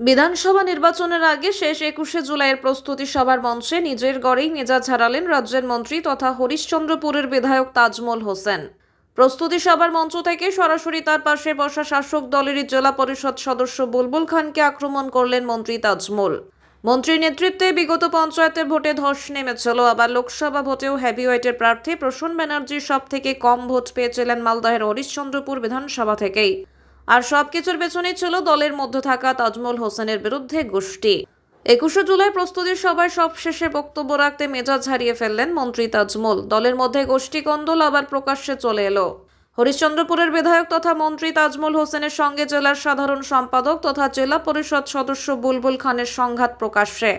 বিধানসভা নির্বাচনের আগে শেষ একুশে জুলাইয়ের প্রস্তুতি সভার মঞ্চে নিজের গড়েই মেজাজ হারালেন রাজ্যের মন্ত্রী তথা হরিশ্চন্দ্রপুরের বিধায়ক তাজমল হোসেন। প্রস্তুতি সভার মঞ্চ থেকে সরাসরি তার পাশে বসা শাসক দলেরই জেলা পরিষদ সদস্য বুলবুল খানকে আক্রমণ করলেন মন্ত্রী তাজমল মন্ত্রীর নেতৃত্বে বিগত পঞ্চায়েতের ভোটে ধস নেমেছিল, আবার লোকসভা ভোটেও হেভিওয়েটের প্রার্থী প্রসূন ব্যানার্জি সব থেকে কম ভোট পেয়েছিলেন মালদহের হরিশ্চন্দ্রপুর বিধানসভা থেকেই। আর সবকিছুর পেছনেই ছিল দলের মধ্যে থাকা তাজমল হোসেনের বিরুদ্ধে গোষ্ঠী। একুশে জুলাই প্রস্তুতির সভায় সবশেষে বক্তব্য রাখতে মেজাজ হারিয়ে ফেললেন মন্ত্রী তাজমল। দলের মধ্যে গোষ্ঠী কন্দল আবার প্রকাশ্যে চলে এলো। হরিশ্চন্দ্রপুরের বিধায়ক তথা মন্ত্রী তাজমল হোসেনের সঙ্গে জেলার সাধারণ সম্পাদক তথা জেলা পরিষদ সদস্য বুলবুল খানের সংঘাত প্রকাশ্যে।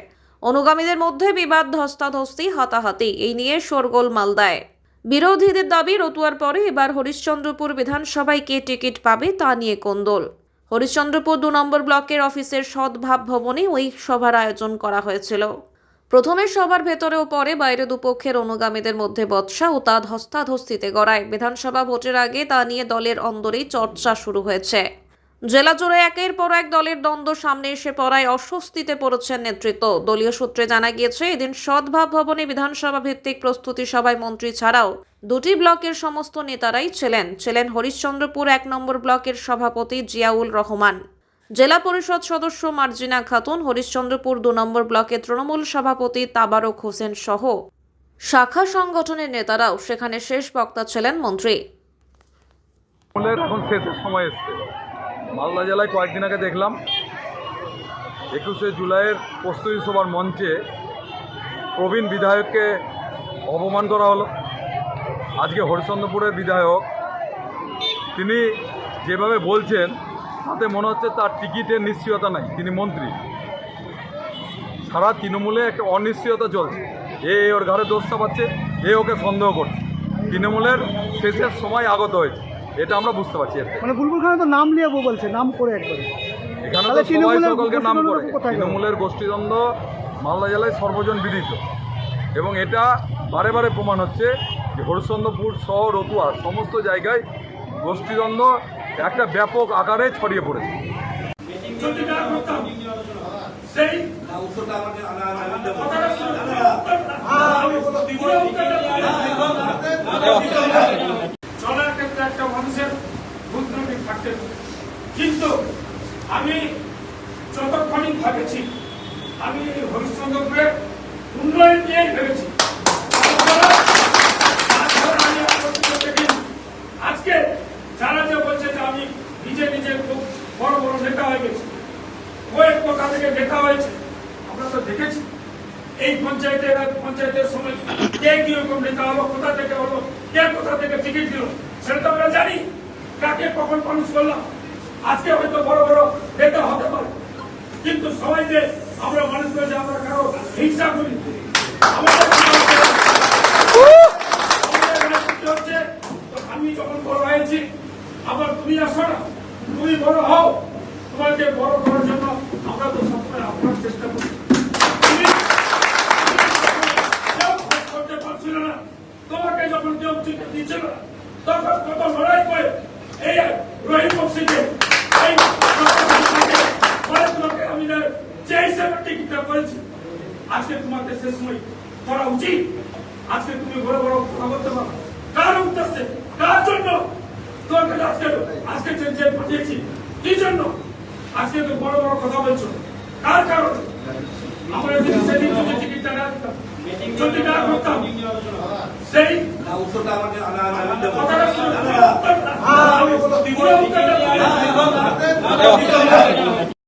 অনুগামীদের মধ্যে বিবাদ, ধস্তাধস্তি, হাতাহাতি, এই নিয়ে শোরগোল মালদায়। বিরোধীদের দাবি, রতুয়ার পরে এবার হরিশ্চন্দ্রপুর বিধানসভায় কে টিকিট পাবে তা নিয়ে কোন্দল। হরিশ্চন্দ্রপুর দু নম্বর ব্লকের অফিসের সদ্ভাব ভবনে ওই সভার আয়োজন করা হয়েছিল। প্রথমে সবার ভেতরে ও পরে বাইরে দুপক্ষের অনুগামীদের মধ্যে বৎসা ও তা ধস্তাধস্তিতে গড়ায়। বিধানসভা ভোটের আগে তা নিয়ে দলের অন্দরেই চর্চা শুরু হয়েছে। জেলা জুড়ে একের পর এক দলের দ্বন্দ্ব সামনে এসে পড়ায় অস্বস্তিতে পড়েছেন নেতৃত্ব। দলীয় সূত্রে জানা গিয়েছে, এদিন সদ্ভাব ভবনে বিধানসভা ভিত্তিক প্রস্তুতি সভায় মন্ত্রী ছাড়াও দুটি ব্লকের সমস্ত নেতারাই ছিলেন। ছিলেন হরিশ্চন্দ্রপুর এক নম্বর ব্লকের সভাপতি জিয়াউল রহমান। জেলা পরিষদ সদস্য মার্জিনা খাতুন, হরিশ্চন্দ্রপুর দু নম্বর ব্লকের তৃণমূল সভাপতি তাবারক হোসেন সহ শাখা সংগঠনের নেতারাও সেখানে শেষ বক্তা ছিলেন মন্ত্রী। মালদা জেলায় কয়েকদিন আগে দেখলাম, একুশে জুলাইয়ের প্রস্তুতি সভার মঞ্চে প্রবীণ বিধায়ককে অপমান করা হলো। আজকে হরিশ্চন্দ্রপুরের বিধায়ক, তিনি যেভাবে বলছেন, তাতে মনে হচ্ছে তার টিকিটের নিশ্চয়তা নাই, তিনি মন্ত্রী। সারা তৃণমূলে একটা অনিশ্চয়তা চলছে। এ ওর ঘরে দোষ চাপাচ্ছে, এ ওকে সন্দেহ করছে। তৃণমূলের শেষের সময় আগত হয়েছে। এটা আমরা বুঝতে পারছি মানে বুলবুল খান তো নাম নিয়ে বলছে নাম করে একবারে এখানে তো সবাই তৃণমূলের সকলকে নাম করে গোষ্ঠীদ্বন্দ্ব তৃণমূলের গোষ্ঠীদ্বন্দ্ব মালদা জেলায় সর্বজন বিদিত এবং এটা বারে বারে প্রমাণ হচ্ছে যে হরিশ্চন্দ্রপুর সহ রতুয়া সমস্ত জায়গায় গোষ্ঠীদ্বন্দ্ব একটা ব্যাপক আকারে ছড়িয়ে পড়েছে সেই কিন্তু আমি যতক্ষণই ভাবেছি, আমি হরিশ্চন্দ্রপুরের উন্নয়ন নিয়ে ভেবেছি। আজকে যারা যে বলছে যে আমি নিজে নিজে খুব বড় বড় নেতা হয়ে গেছি কয়েক কোথা থেকে নেতা হয়েছে, আমরা তো দেখেছি। এই পঞ্চায়েতের পঞ্চায়েতের সময় কে কীরকম নেতা হলো, কোথা থেকে হলো, কে কোথা থেকে টিকিট দিল, সেটা তো আমরা জানি। কাকে কখন মানুষ করলাম? আজকে হয়তো বড় বড় নেতা হতে পারে। কিন্তু সবাই যে আমরা মানুষ করে যে আমরা কারও হিংসা করি। আমি যখন বড় হয়েছি, আবার তুমি আসো না, তুমি বড় হও। তোমাকে বড় করার জন্য আমরা তো সবসময় আপনার চেষ্টা করি। করতে না। তোমাকে যখন কেউ দিচ্ছিল তখন কত লড়াই করে এই রহিম বক্সিকে এই তোমাকে আমি যে হিসাবে টিকিটটা করেছি আজকে তোমাকে সে সময় করা উচিত আজকে তুমি বড় বড় কথা বলতে পারো কার উদ্দেশ্যে কার জন্য তোমাকে আজকে আজকে যে যে পাঠিয়েছি কি জন্য আজকে তো বড় বড় কথা বলছো কার কারণে আমরা যদি সেদিন যদি টিকিটটা না দিতাম যদি না করতাম সেই কথাটা শুনে